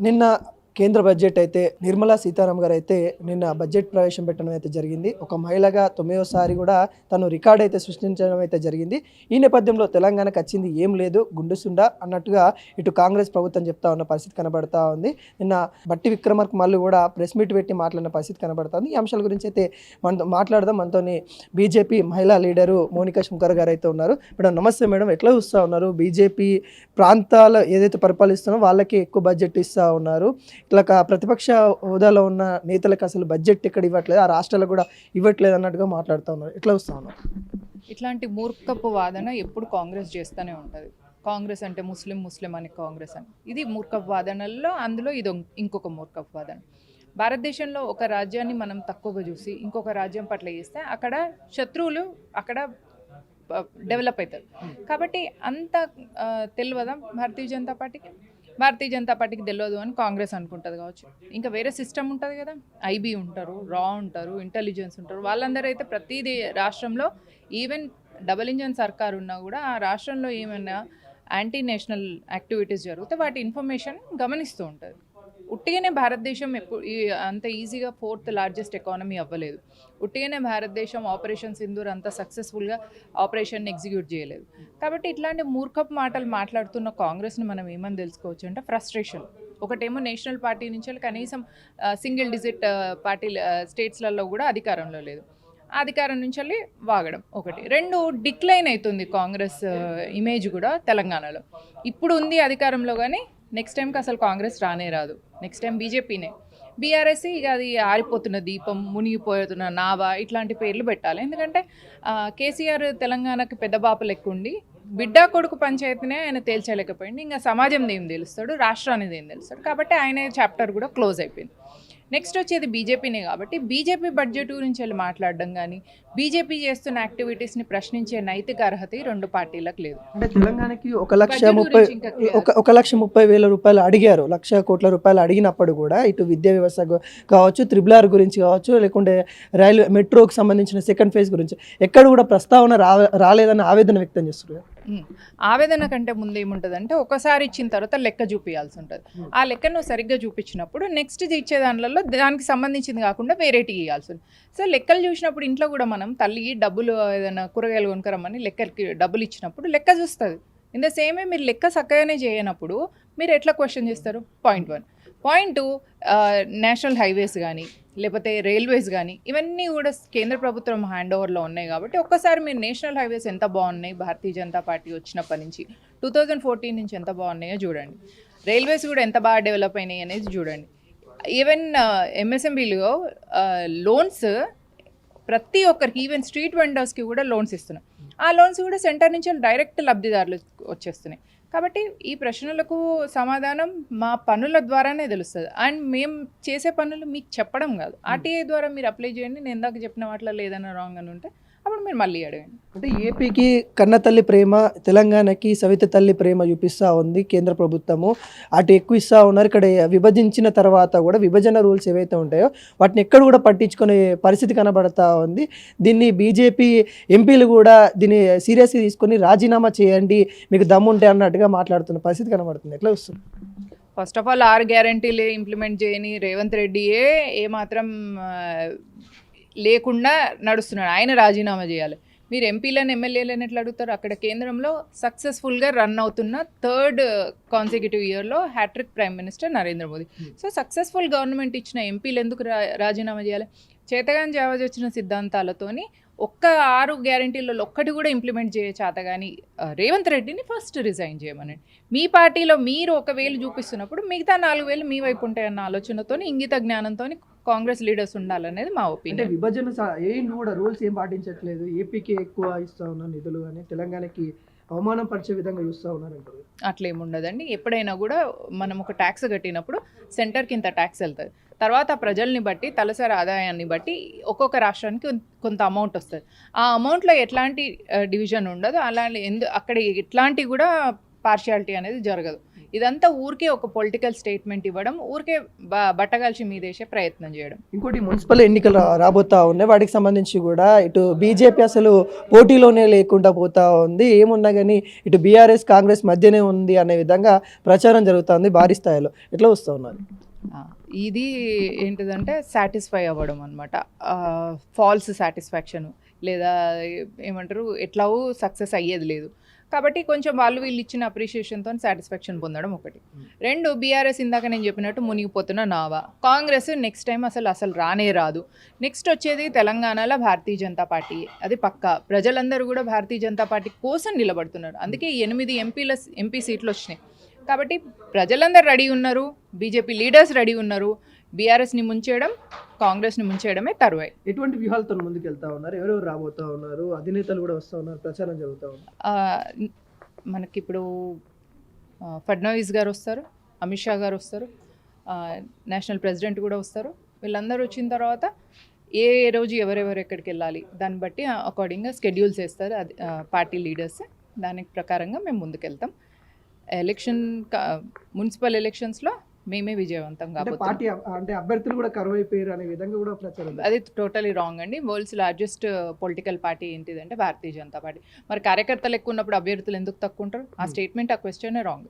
నిన్న కేంద్ర బడ్జెట్ అయితే నిర్మలా సీతారాం గారు అయితే నిన్న బడ్జెట్ ప్రవేశం పెట్టడం అయితే జరిగింది. ఒక మహిళగా తొమ్మిదోసారి కూడా తను రికార్డ్ అయితే సృష్టించడం అయితే జరిగింది. ఈ నేపథ్యంలో తెలంగాణకు వచ్చింది ఏం లేదు గుండుసుండ అన్నట్టుగా ఇటు కాంగ్రెస్ ప్రభుత్వం చెప్తా ఉన్న పరిస్థితి కనబడతా ఉంది. నిన్న బట్టి విక్రమార్క మళ్ళీ కూడా ప్రెస్ మీట్ పెట్టి మాట్లాడిన పరిస్థితి కనబడుతుంది ఈ అంశాల గురించి అయితే మనతో మాట్లాడదాం. మనతోని బీజేపీ మహిళా లీడరు మోనికా శంకర్ గారు అయితే ఉన్నారు. మేడం నమస్తే మేడం. ఎట్లా చూస్తూ ఉన్నారు? బీజేపీ ప్రాంతాలు ఏదైతే పరిపాలిస్తున్నారో వాళ్ళకి ఎక్కువ బడ్జెట్ ఇస్తూ ఉన్నారు. ఇట్లా ప్రతిపక్ష హోదాలో ఉన్న నేతలకు అసలు బడ్జెట్ ఎక్కడ ఇవ్వట్లేదు ఆ రాష్ట్రాలకు కూడా ఇవ్వట్లేదు అన్నట్టుగా మాట్లాడుతూ ఉన్నారు. ఎట్లా వస్తూ ఉన్నారు? ఇట్లాంటి మూర్ఖపు వాదన ఎప్పుడు కాంగ్రెస్ చేస్తూనే ఉంటుంది. కాంగ్రెస్ అంటే ముస్లిం ముస్లిం అని కాంగ్రెస్ అని. ఇది మూర్ఖపు వాదనల్లో అందులో ఇది ఇంకొక మూర్ఖపు వాదన. భారతదేశంలో ఒక రాజ్యాన్ని మనం తక్కువగా చూసి ఇంకొక రాజ్యం పట్ల చేస్తే అక్కడ శత్రువులు అక్కడ డెవలప్ అవుతారు. కాబట్టి అంత తెలియదా భారతీయ జనతా పార్టీకి? భారతీయ జనతా పార్టీకి తెలియదు అని కాంగ్రెస్ అనుకుంటుంది కావచ్చు. ఇంకా వేరే సిస్టమ్ ఉంటుంది కదా. ఐబీ ఉంటారు రా ఉంటారు ఇంటెలిజెన్స్ ఉంటారు. వాళ్ళందరూ అయితే ప్రతిదీ రాష్ట్రంలో ఈవెన్ డబల్ ఇంజన్ సర్కార్ ఉన్నా కూడా ఆ రాష్ట్రంలో ఏమైనా యాంటీ నేషనల్ యాక్టివిటీస్ జరిగితే వాటి ఇన్ఫర్మేషన్ గమనిస్తూ ఉంటుంది. ఉట్టిగానే భారతదేశం ఎప్పుడు ఈ- అంత ఈజీగా ఫోర్త్ లార్జెస్ట్ ఎకానమీ అవ్వలేదు. ఉట్టిగానే భారతదేశం ఆపరేషన్ సింధూర్ అంత సక్సెస్ఫుల్గా ఆపరేషన్ ఎగ్జిక్యూట్ చేయలేదు. కాబట్టి ఇట్లాంటి మూర్ఖపు మాటలు మాట్లాడుతున్న కాంగ్రెస్ని మనం ఏమని తెలుసుకోవచ్చు అంటే ఫ్రస్ట్రేషన్. ఒకటేమో నేషనల్ పార్టీ నుంచి కనీసం సింగిల్ డిజిట్ పార్టీ స్టేట్స్లలో కూడా అధికారంలో లేదు. అధికారం నుంచి వెళ్ళి వాగడం ఒకటి. రెండు డిక్లైన్ అవుతుంది కాంగ్రెస్ ఇమేజ్ కూడా తెలంగాణలో. ఇప్పుడు ఉంది అధికారంలో కానీ నెక్స్ట్ టైంకి అసలు కాంగ్రెస్ రానే రాదు. నెక్స్ట్ టైం బీజేపీనే బీఆర్ఎస్ ఇక అది ఆరిపోతున్న దీపం మునిగిపోతున్న నావా ఇట్లాంటి పేర్లు పెట్టాలి. ఎందుకంటే కేసీఆర్ తెలంగాణకి పెద్ద బాప లెక్కుండి బిడ్డా బిడ్డ కొడుకు పంచాయతీనే ఆయన తేల్చలేకపోయింది ఇంకా సమాజం ఏం తెలుస్తాడు? రాష్ట్రానికి ఏం తెలుస్తాడు? కాబట్టి ఆయన చాప్టర్ కూడా క్లోజ్ అయిపోయింది. నెక్స్ట్ వచ్చేది బీజేపీనే కాబట్టి బీజేపీ బడ్జెట్ గురించి వెళ్ళి మాట్లాడడం కానీ బీజేపీ చేస్తున్న యాక్టివిటీస్ని ప్రశ్నించే నైతిక అర్హత ఈ రెండు పార్టీలకు లేదు అంటే తెలంగాణకి ఒక లక్ష ముప్పై. ఒక లక్ష ముప్పై వేల రూపాయలు అడిగారు లక్ష కోట్ల రూపాయలు అడిగినప్పుడు కూడా ఇటు విద్యా వ్యవస్థ కావచ్చు త్రిబుల్ ఆర్ గురించి కావచ్చు లేకుంటే రైల్వే మెట్రోకి సంబంధించిన సెకండ్ ఫేజ్ గురించి ఎక్కడ కూడా ప్రస్తావన రా రాలేదని ఆవేదన వ్యక్తం చేస్తున్నారు. ఆవేదన కంటే ముందు ఏముంటుందంటే ఒకసారి ఇచ్చిన తర్వాత లెక్క చూపించాల్సి ఉంటుంది ఆ లెక్క నువ్వు సరిగ్గా చూపించినప్పుడు నెక్స్ట్ ఇచ్చే దానిలో దానికి సంబంధించింది కాకుండా వేరేటి ఇవ్వాల్సి ఉంది సో లెక్కలు చూసినప్పుడు ఇంట్లో కూడా మనం తల్లి డబ్బులు ఏదైనా కూరగాయలు కొనుక్కరమ్మని లెక్కలకి డబ్బులు ఇచ్చినప్పుడు లెక్క చూస్తుంది. ఇన్ ద సేమే మీరు లెక్క చక్కగానే చేయనప్పుడు మీరు ఎట్లా క్వశ్చన్ చేస్తారు? Point one point two national highways కానీ లేకపోతే రైల్వేస్ కానీ ఇవన్నీ కూడా కేంద్ర ప్రభుత్వం హ్యాండ్ ఓవర్లో ఉన్నాయి కాబట్టి ఒక్కసారి మీరు నేషనల్ హైవేస్ ఎంత బాగున్నాయి భారతీయ జనతా పార్టీ వచ్చినప్పటి నుంచి టూ థౌజండ్ ఫోర్టీన్ నుంచి ఎంత బాగున్నాయో చూడండి. రైల్వేస్ కూడా ఎంత బాగా డెవలప్ అయినాయి అనేది చూడండి. ఈవెన్ ఎంఎస్ఎంబీలో లోన్స్ ప్రతి ఒక్కరికి ఈవెన్ స్ట్రీట్ వెండర్స్కి కూడా లోన్స్ ఇస్తున్నాం ఆ లోన్స్ కూడా సెంటర్ నుంచి డైరెక్ట్ లబ్ధిదారులు వచ్చేస్తున్నాయి. కాబట్టి ఈ ప్రశ్నలకు సమాధానం మా పనుల ద్వారానే తెలుస్తుంది. అండ్ మేము చేసే పనులు మీకు చెప్పడం కాదు. ఆర్టీఐ ద్వారా మీరు అప్లై చేయండి. నేను ఇందాక చెప్పిన వాటిలో లేదన్నా రాంగ్ అని ఉంటే అప్పుడు మీరు మళ్ళీ అడగండి. అంటే ఏపీకి కన్న తల్లి ప్రేమ తెలంగాణకి సవిత తల్లి ప్రేమ చూపిస్తూ ఉంది కేంద్ర ప్రభుత్వము. అటు ఎక్కువ ఇస్తూ ఉన్నారు. ఇక్కడ విభజించిన తర్వాత కూడా విభజన రూల్స్ ఏవైతే ఉంటాయో వాటిని ఎక్కడ కూడా పట్టించుకునే పరిస్థితి కనబడతా ఉంది. దీన్ని బీజేపీ ఎంపీలు కూడా దీన్ని సీరియస్గా తీసుకొని రాజీనామా చేయండి మీకు దమ్ముంటే అన్నట్టుగా మాట్లాడుతున్న పరిస్థితి కనబడుతుంది. ఎట్లా వస్తుంది ఫస్ట్ ఆఫ్ ఆల్ ఆరు గ్యారంటీలు ఇంప్లిమెంట్ చేయని రేవంత్ రెడ్డియే. ఏమాత్రం లేకుండా నడుస్తున్నాడు. ఆయన రాజీనామా చేయాలి. మీరు ఎంపీలను ఎమ్మెల్యేలను ఎట్లా అడుగుతారు? అక్కడ కేంద్రంలో సక్సెస్ఫుల్గా రన్ అవుతున్న థర్డ్ కాన్సిక్యూటివ్ ఇయర్లో hat trick prime minister Narendra Modi so successful government ఇచ్చిన ఎంపీలు ఎందుకు రా రాజీనామా చేయాలి? చేతగాని జావజ్ వచ్చిన సిద్ధాంతాలతోని ఒక్క ఆరు గ్యారంటీలలో ఒక్కటి కూడా ఇంప్లిమెంట్ చేయ చేతగాని ఆ, రేవంత్ రెడ్డిని ఫస్ట్ రిజైన్ చేయమనండి మీ పార్టీలో మీరు ఒక వేలు చూపిస్తున్నప్పుడు మిగతా నాలుగు వేలు మీ వైపు ఉంటాయన్న ఆలోచనతో ఇంగిత జ్ఞానంతో కాంగ్రెస్ లీడర్స్ ఉండాలనేది మా అంటే ఒపీనియన్. విభజన స- ఏం కూడా రూల్స్ ఏం పాటించట్లేదు. ఏపీకి ఎక్కువ ఇస్తా ఉన్నారు నిధులు కానీ తెలంగాణకి అవమానం పరిచే విధంగా చూస్తూ ఉన్నారు అంటారు అట్లేముండదండి. ఎప్పుడైనా కూడా మనం ఒక ట్యాక్స్ కట్టినప్పుడు సెంటర్కి ఇంత ట్యాక్స్ వెళ్తుంది. తర్వాత ప్రజల్ని బట్టి తలసరి ఆదాయాన్ని బట్టి ఒక్కొక్క రాష్ట్రానికి కొంత అమౌంట్ వస్తుంది. ఆ అమౌంట్లో ఎట్లాంటి డివిజన్ ఉండదు. అలాంటి ఎందు అక్కడ ఎట్లాంటి కూడా పార్షియాలిటీ అనేది జరగదు. ఇదంతా ఊరికే ఒక పొలిటికల్ స్టేట్మెంట్ ఇవ్వడం ఊరికే బ- బట్టగాల్చి మీదేసే ప్రయత్నం చేయడం. ఇంకోటి మున్సిపల్ ఎన్నికలు రాబోతా ఉన్నాయి వాటికి సంబంధించి కూడా ఇటు బీజేపీ అసలు పోటీలోనే లేకుండా పోతా ఉంది. ఏమున్నా కానీ ఇటు బీఆర్ఎస్ కాంగ్రెస్ మధ్యనే ఉంది అనే విధంగా ప్రచారం జరుగుతుంది భారీ స్థాయిలో. ఎట్లా వస్తూ ఉన్నారు? ఇది ఏంటిదంటే సాటిస్ఫై అవ్వడం అనమాట ఫాల్స్ సాటిస్ఫాక్షన్. లేదా ఏమంటారు ఎట్లాగూ సక్సెస్ అయ్యేది లేదు. కాబట్టి కొంచెం వాళ్ళు వీళ్ళు ఇచ్చిన అప్రిషియేషన్తో సాటిస్ఫాక్షన్ పొందడం ఒకటి. రెండు బీఆర్ఎస్ ఇందాక నేను చెప్పినట్టు మునిగిపోతున్న నావా. కాంగ్రెస్ నెక్స్ట్ టైం అసలు అసలు రానే రాదు. నెక్స్ట్ వచ్చేది తెలంగాణలో భారతీయ జనతా పార్టీ. అది పక్కా. ప్రజలందరూ కూడా భారతీయ జనతా పార్టీ కోసం నిలబడుతున్నారు. అందుకే ఎనిమిది ఎంపీల ఎంపీ సీట్లు వచ్చినాయి. కాబట్టి ప్రజలందరూ రెడీ ఉన్నారు. బీజేపీ లీడర్స్ రెడీ ఉన్నారు. బీఆర్ఎస్ని ముంచేయడం కాంగ్రెస్ని ముంచేయడమే తరువాయి ఎటువంటి వ్యూహాలతో ముందుకు వెళ్తా ఉన్నారు? ఎవరెవరు రాబోతా ఉన్నారు? అధినేతలు కూడా వస్తూ ఉన్నారు ప్రచారం జరుగుతూ ఉంది. ఆ, మనకిప్పుడు ఆ, ఫడ్నవీస్ గారు వస్తారు అమిత్ షా గారు వస్తారు నేషనల్ ప్రెసిడెంట్ కూడా వస్తారు. వీళ్ళందరూ వచ్చిన తర్వాత ఏ ఏ రోజు ఎవరెవరు ఎక్కడికి వెళ్ళాలి దాన్ని బట్టి అకార్డింగ్గా స్కెడ్యూల్స్ వేస్తారు అది పార్టీ లీడర్స్ దానికి ప్రకారంగా మేము ముందుకెళ్తాం. ఎలక్షన్ మున్సిపల్ ఎలక్షన్స్లో మేమే విజయవంతం అంటే పార్టీ అంటే అభ్యర్థులు కూడా కరువు అయిపోయారు అనే విధంగా కూడా ప్రచారం అది టోటలీ రాంగ్ అండి. వరల్డ్స్ లార్జెస్ట్ పొలిటికల్ పార్టీ ఏంటిదంటే భారతీయ జనతా పార్టీ. మరి కార్యకర్తలు ఎక్కువ ఉన్నప్పుడు అభ్యర్థులు ఎందుకు తక్కువ ఉంటారు? ఆ Hmm. స్టేట్మెంట్ ఆ క్వశ్చన్ రాంగ్.